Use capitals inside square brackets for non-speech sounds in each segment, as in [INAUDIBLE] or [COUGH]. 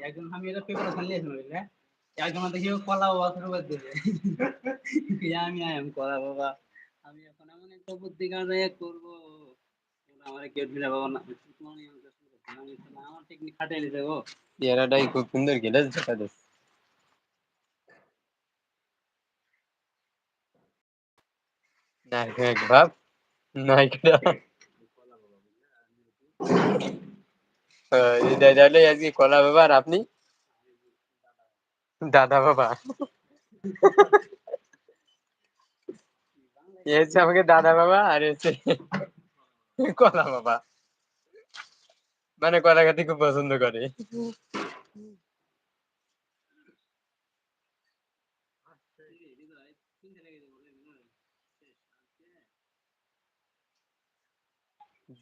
একজন আমি এটা পেপার আছে বুঝলে একজন দেখি কলা বাবা শুরু করে দিবে। আমি আম কলা বাবা, আমি এখন এমন একটা বুদ্ধি কারণে করব। আমার কেউ দিলে বাবা না। খুব সুন্দর গেলে ভাব নায়িকা তাহলে আজকে কলা বাবা আর আপনি? দাদা বাবা। এ হচ্ছে আমাকে দাদা বাবা আর হচ্ছে কলা বাবা। মানে কলা খেতে খুব পছন্দ করে।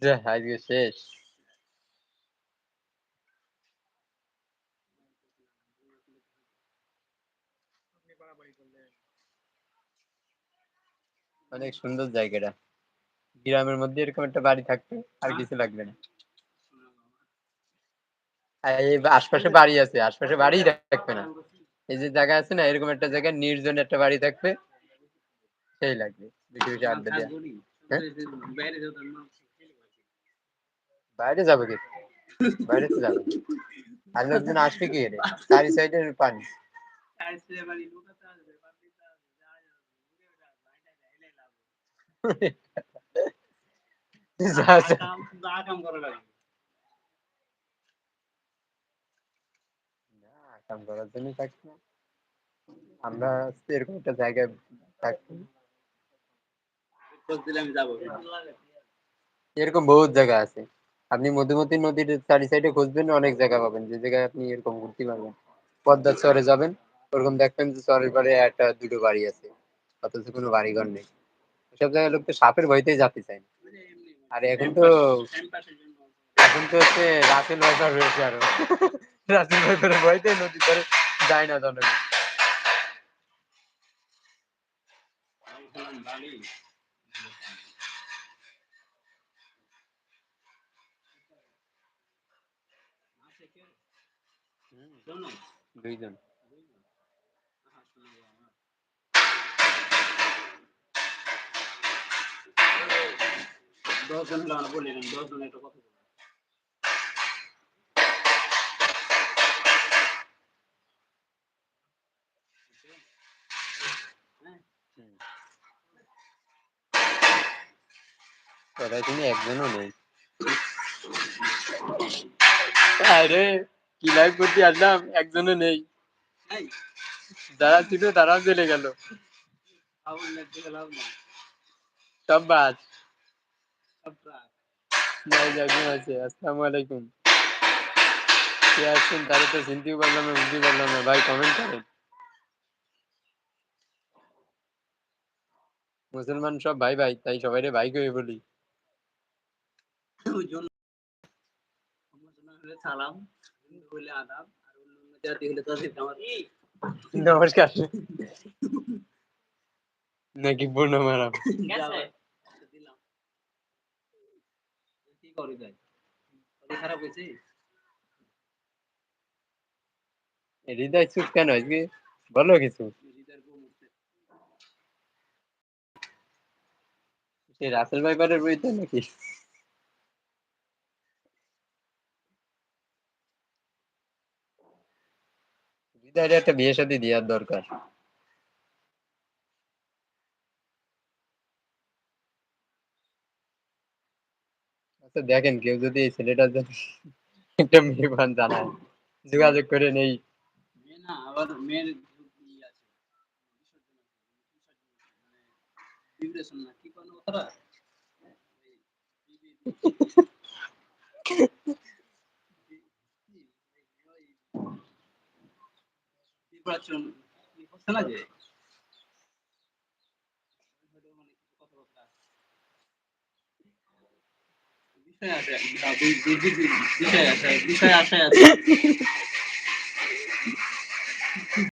যা, আজকে শেষ। অনেক সুন্দর জায়গাটা। গ্রামের মধ্যে এরকম একটা বাড়ি থাকবে আর কিছু লাগবে না। এই আশপাশে বাড়ি আছে আশপাশে বাড়ি থাকবে না। এই যে জায়গা আছে না এরকম একটা জায়গায় নির্জন একটা বাড়ি থাকবে সেই লাগবে। বেশি বেশি আড্ডা দেওয়া হ্যাঁ? বাইরে যাবে কি? বাইরে তো যাবে আর লোকজন আসবে কি রে [LAUGHS] চারি সাইডে পানি আইসে বাড়ি লুকাতে আসবে পাবলিক আসবে যা যা ঘুরে ওঠা বাইরে যাইলে লাভ যা যা। আমরা এরকম একটা জায়গায় যাব এরকম বহুত জায়গা আছে। আপনি মধুমতি নদীর চারি সাইডে খুঁজবেন, অনেক জায়গা পাবেন। যে জায়গায় আপনি এরকম ঘুরতে পারবেন। পদ্মার চরে যাবেন, ওরকম দেখবেন যে চরের পরে একটা দুটো বাড়ি আছে। অথচ কোনো বাড়ি ঘর নেই। সব জায়গায় লোক তো সাপের ভয়তেই যেতে চায় আর এখন তো এখন তো হচ্ছে রাসেল ভাইপার রয়েছে আরও। [LAUGHS] রাসেল ধরে যায় না জনগণ। দুইজন। দশ জন হলো আমরা বললেন দশ জন একটা কথা বলব। তুমি একজনও নেই। আরে কি লাইভ করতে আসলাম? একজনও নেই। যারা ছিল তারাও চলে গেল। সব বাদ সব প্রায়। নাই একজন আছে আসসালামু আলাইকুম কে আছেন? তারা তো চিনতেও পারলাম না বুঝতেও পারলাম না। ভাই কমেন্ট করেন। মুসলমান সব ভাই ভাই তাই সবাই ভাই করে বলি। ওই জন্য মুসলমান হলে সালাম হলে আদাব আর অন্য অন্য জাতি হলে তাদের আমার নমস্কার। নাকি পূর্ণ ম্যাডাম যায় শরীর খারাপ হয়েছে? হৃদয় চুপ কেন? আজকে বলো কিছু। সে রাসেল ভাইপারের বইতে নাকি? হৃদয়ের একটা বিয়ে শাদী দেওয়ার দরকার। আচ্ছা দেখেন কেউ যদি এই ছেলেটার জন্য একটা মেয়ে পান জানায়, যোগাযোগ করে নেই। না, আবার মেয়ের আছে। না, কি কোনো কথাটা না যে? বিষয় আছে বিষয় আছে বিষয় আছে